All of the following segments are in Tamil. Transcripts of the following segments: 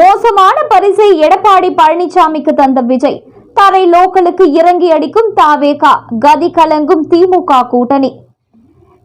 மோசமான பரிசை எடப்பாடி பழனிசாமிக்கு தந்த விஜய். தரை லோக்கலுக்கு இறங்கி அடிக்கும் தாவேகா கதி கலங்கும் திமுக கூட்டணி.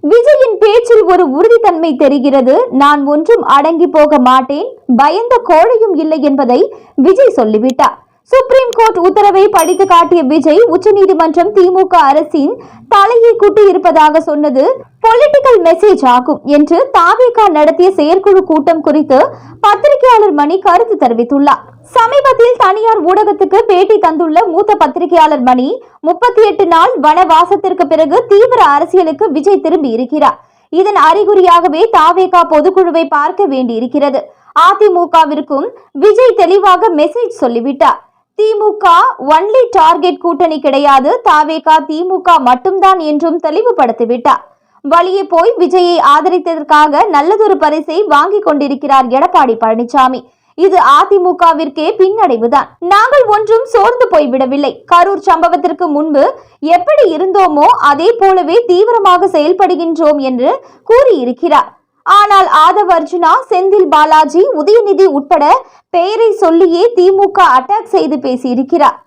விஜயின் பேச்சில் ஒரு உறுதித்தன்மை தெரிகிறது. நான் ஒன்றும் அடங்கி போக மாட்டேன். பயந்த கோழையும் இல்லை என்பதை விஜய் சொல்லிவிட்டார். சுப்ரீம் கோர்ட் உத்தரவை படித்து காட்டிய விஜய் உச்சநீதிமன்றம் திமுக அரசின் தலையை குட்டி இருப்பதாக சொன்னது பொலிட்டிக்கல் மெசேஜ் ஆகும் என்று தாவேகா நடத்திய செயற்குழு கூட்டம் குறித்து பத்திரிகையாளர் மணி கருத்து தெரிவித்துள்ளார். சமீபத்தில் தனியார் ஊடகத்துக்கு பேட்டி தந்துள்ள மூத்த பத்திரிகையாளர் மணி முப்பத்தி எட்டு நாள் வனவாசத்திற்கு பிறகு தீவிர அரசியலுக்கு விஜய் திரும்பி இருக்கிறார். இதன் அறிகுறியாகவே தாவேகா பொதுக்குழுவை பார்க்க வேண்டியிருக்கிறது. அதிமுகவிற்கும் விஜய் தெளிவாக மெசேஜ் சொல்லிவிட்டார். திமுக ஒன்லி டார்கெட் கூட்டணி கிடையாது. தாவேகா திமுக மட்டும்தான் என்றும் தெளிவுபடுத்திவிட்டார். வழியே போய் விஜயை ஆதரித்ததற்காக நல்லதொரு பரிசை வாங்கி கொண்டிருக்கிறார் எடப்பாடி பழனிசாமி. இது அதிமுகவிற்கே பின்னடைவுதான். நாங்கள் ஒன்றும் சோர்ந்து போய்விடவில்லை. கரூர் சம்பவத்திற்கு முன்பு எப்படி இருந்தோமோ அதே போலவே தீவிரமாக செயல்படுகின்றோம் என்று கூறியிருக்கிறார். ஆனால் ஆதவ் அர்ஜுனா செந்தில் பாலாஜி உதயநிதி உட்பட பெயரை சொல்லியே திமுக அட்டாக் செய்து பேசியிருக்கிறார்.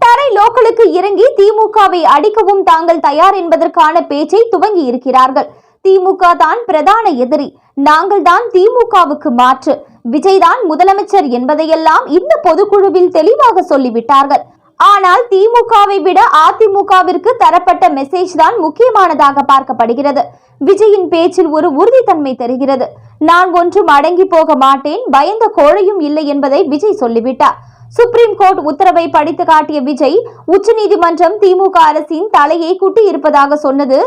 தரை லோக்கலுக்கு இறங்கி திமுகவை அடிக்கவும் தாங்கள் தயார் என்பதற்கான பேச்சை துவங்கி இருக்கிறார்கள் திமுக தான் பிரதான எதிரி. நாங்கள் தான் திமுகவுக்கு மாற்று. விஜய் தான் முதலமைச்சர் என்பதையெல்லாம் இந்த பொதுக்குழுவில் தெளிவாக சொல்லிவிட்டார்கள். ஆனால் திமுகவை விட அதிமுகவிற்கு தரப்பட்ட மெசேஜ் தான் முக்கியமானதாக பார்க்கப்படுகிறது. விஜயின் பேச்சில் ஒரு உறுதித்தன்மை தெரிகிறது. நான் ஒன்றும் அடங்கி போக மாட்டேன் பயந்த கோழையும் இல்லை என்பதை விஜய் சொல்லிவிட்டார். சுப்ரீம் கோர்ட் உத்தரவை படித்து காட்டிய விஜய் உச்சநீதிமன்றம் திமுக அரசின் தலையை குட்டி இருப்பதாக சொன்னது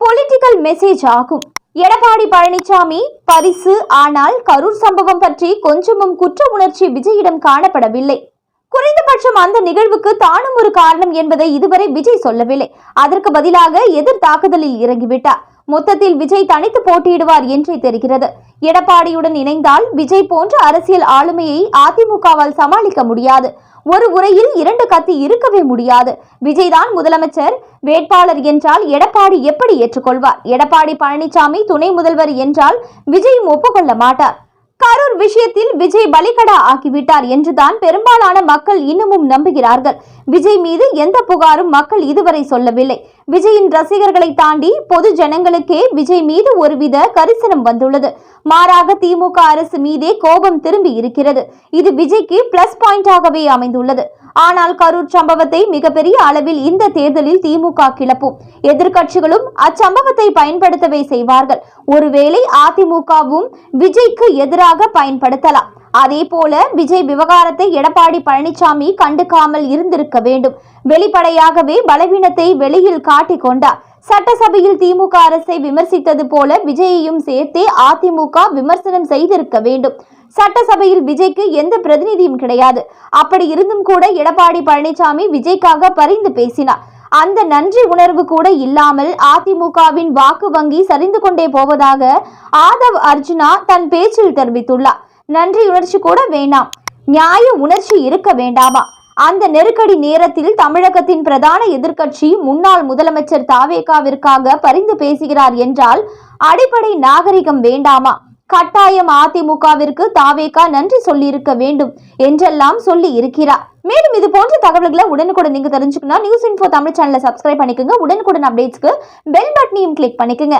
பொலிட்டிக்கல் மெசேஜ் ஆகும். எடப்பாடி பழனிசாமி பரிசு ஆனால் கரூர் சம்பவம் பற்றி கொஞ்சமும் குற்ற உணர்ச்சி விஜயிடம் காணப்படவில்லை. குறைந்தபட்சம் அந்த நிகழ்வுக்கு தானும் ஒரு காரணம் என்பதை இதுவரை விஜய் சொல்லவில்லை. அதற்கு பதிலாக எதிர் தாக்குதலில் இறங்கிவிட்டார். மொத்தத்தில் விஜய் தனித்து போட்டியிடுவார் என்றே தெரிகிறது. எடப்பாடியுடன் இணைந்தால் விஜய் போன்ற அரசியல் ஆளுமையை அதிமுகவால் சமாளிக்க முடியாது. ஒரு உரையில் இரண்டு கத்தி இருக்கவே முடியாது. விஜய் தான் முதலமைச்சர். வேட்பாளர் என்றால் எடப்பாடி எப்படி ஏற்றுக்கொள்வார்? எடப்பாடி பழனிசாமி துணை முதல்வர் என்றால் விஜயும் ஒப்புக்கொள்ள மாட்டார். விஷயத்தில் விஜய் பலிகடா ஆக்கிவிட்டார் என்றுதான் பெரும்பாலான மக்கள் இன்னமும் நம்புகிறார்கள். விஜய் மீது எந்த புகாரும் மக்கள் இதுவரை சொல்லவில்லை. விஜயின் ரசிகர்களை தாண்டி பொது ஜனங்களுக்கே விஜய் மீது ஒருவித கரிசனம் வந்துள்ளது. மாறாக திமுக அரசு மீதே கோபம் திரும்பி இருக்கிறது. இது விஜய்க்கு பிளஸ் பாயிண்டாகவே அமைந்துள்ளது. ஆனால் கரூர் சம்பவத்தை மிகப்பெரிய அளவில் இந்த தேர்தலில் திமுக கிளப்பும். எதிர்கட்சிகளும் அச்சம்பவத்தை பயன்படுத்தவே செய்வார்கள். ஒருவேளை அதிமுகவும் விஜய்க்கு எதிராக பயன்படுத்தலாம். அதே போல விஜய் விவகாரத்தை எடப்பாடி பழனிசாமி கண்டுக்காமல் இருந்திருக்க வேண்டும். வெளிப்படையாகவே பலவீனத்தை வெளியில் காட்டிக் கொண்டார். சட்டசபையில் திமுக அரசை விமர்சித்தது போல விஜயையும் சேர்த்தே அதிமுக விமர்சனம் செய்திருக்க வேண்டும். சட்டசபையில் விஜய்க்கு எந்த பிரதிநிதியும் கிடையாது. அப்படி இருந்தும் கூட எடப்பாடி பழனிசாமி விஜய்க்காக பரிந்து பேசினார். அந்த நன்றி உணர்வு கூட இல்லாமல் அதிமுகவின் வாக்கு வங்கி சரிந்து கொண்டே போவதாக ஆதவ் அர்ஜுனா தன் பேச்சில் தெரிவித்துள்ளார். நன்றி உணர்ச்சி கூட வேண்டாம் நியாய உணர்ச்சி இருக்க வேண்டாமா? அந்த நெருக்கடி நேரத்தில் தமிழகத்தின் பிரதான எதிர்க்கட்சி முன்னாள் முதலமைச்சர் தாவேகாவிற்காக பரிந்து பேசுகிறார் என்றால் அடிப்படை நாகரிகம் வேண்டாமா? கட்டாயம் அதிமுகவிற்கு தாவேகா நன்றி சொல்லியிருக்க வேண்டும் என்றெல்லாம் சொல்லி இருக்கிறார். மேலும் இது போன்ற தகவல்களை உடனுக்குடன் நீங்க தெரிஞ்சுக்கணும் நியூஸ் இன்ஃபோ தமிழ் சேனலை சப்ஸ்கிரைப் பண்ணிக்கோங்க. உடனுக்குடன் அப்டேட்ஸ்க்கு பெல் பட்டனையும் கிளிக் பண்ணிக்கோங்க.